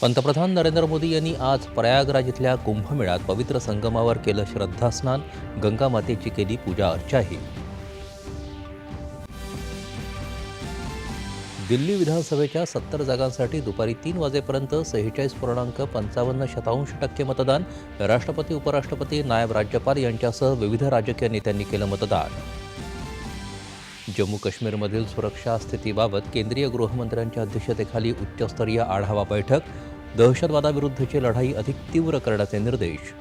पंतप्रधान नरेंद्र मोदी यांनी आज प्रयागराज इथल्या कुंभमेळ्यात पवित्र संगमावर केलं श्रद्धास्नान गंगा मातेची केली पूजा अर्चाही. दिल्ली विधानसभेच्या सत्तर जागांसाठी दुपारी तीन वाजेपर्यंत सेहेचाळीस पूर्णांक पंचावन्न शतांश टक्के मतदान राष्ट्रपती उपराष्ट्रपती नायब राज्यपाल यांच्यासह विविध राजकीय नेत्यांनी केलं मतदान. जम्मू काश्मीरमधील सुरक्षा स्थितीबाबत केंद्रीय गृहमंत्र्यांच्या अध्यक्षतेखाली उच्चस्तरीय आढावा बैठक दहशतवादाविरुद्धची लढाई अधिक तीव्र करण्याचे निर्देश.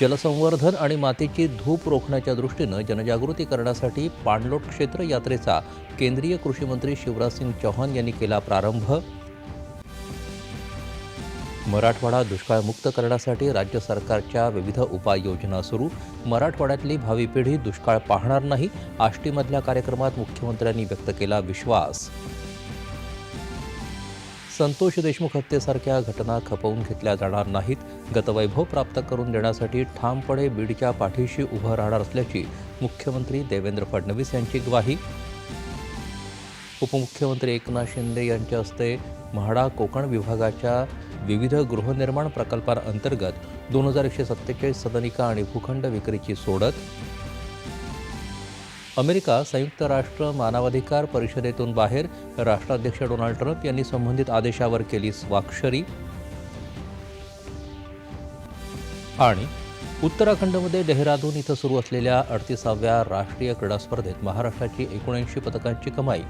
जलसंवर्धन आणि मातीची धूप रोखण्याच्या दृष्टीनं जनजागृती करण्यासाठी पाणलोट क्षेत्र यात्रेचा केंद्रीय कृषी मंत्री शिवराज सिंग चौहान यांनी केला प्रारंभ. मराठवाडा दुष्काळमुक्त करण्यासाठी राज्य सरकारच्या विविध उपाययोजना सुरू. मराठवाड्यातली भावी पिढी दुष्काळ पाहणार नाही आष्टीमधल्या कार्यक्रमात मुख्यमंत्र्यांनी व्यक्त केला विश्वास. संतोष देशमुख हत्येसारख्या घटना खपवून घेतल्या जाणार नाहीत. गतवैभव प्राप्त करून देण्यासाठी ठामपणे बीडच्या पाठीशी उभं राहणार असल्याची मुख्यमंत्री देवेंद्र फडणवीस यांची ग्वाही. उपमुख्यमंत्री एकनाथ शिंदे यांच्या हस्ते म्हाडा कोकण विभागाच्या विविध गृहनिर्माण प्रकल्पांअंतर्गत दोन हजार एकशे सत्तेचाळीस सदनिका आणि भूखंड विक्रीची सोडत अमेरिका संयुक्त राष्ट्र मानवाधिकार परिषदेतून बाहेर राष्ट्राध्यक्ष डोनाल्ड ट्रम्प यांनी संबंधित आदेशावर केली स्वाक्षरी आणि उत्तराखंडमध्ये डेहराडून इथं सुरू असलेल्या अडतीसाव्या राष्ट्रीय क्रीडा स्पर्धेत महाराष्ट्राची एकोणऐंशी पदकांची कमाई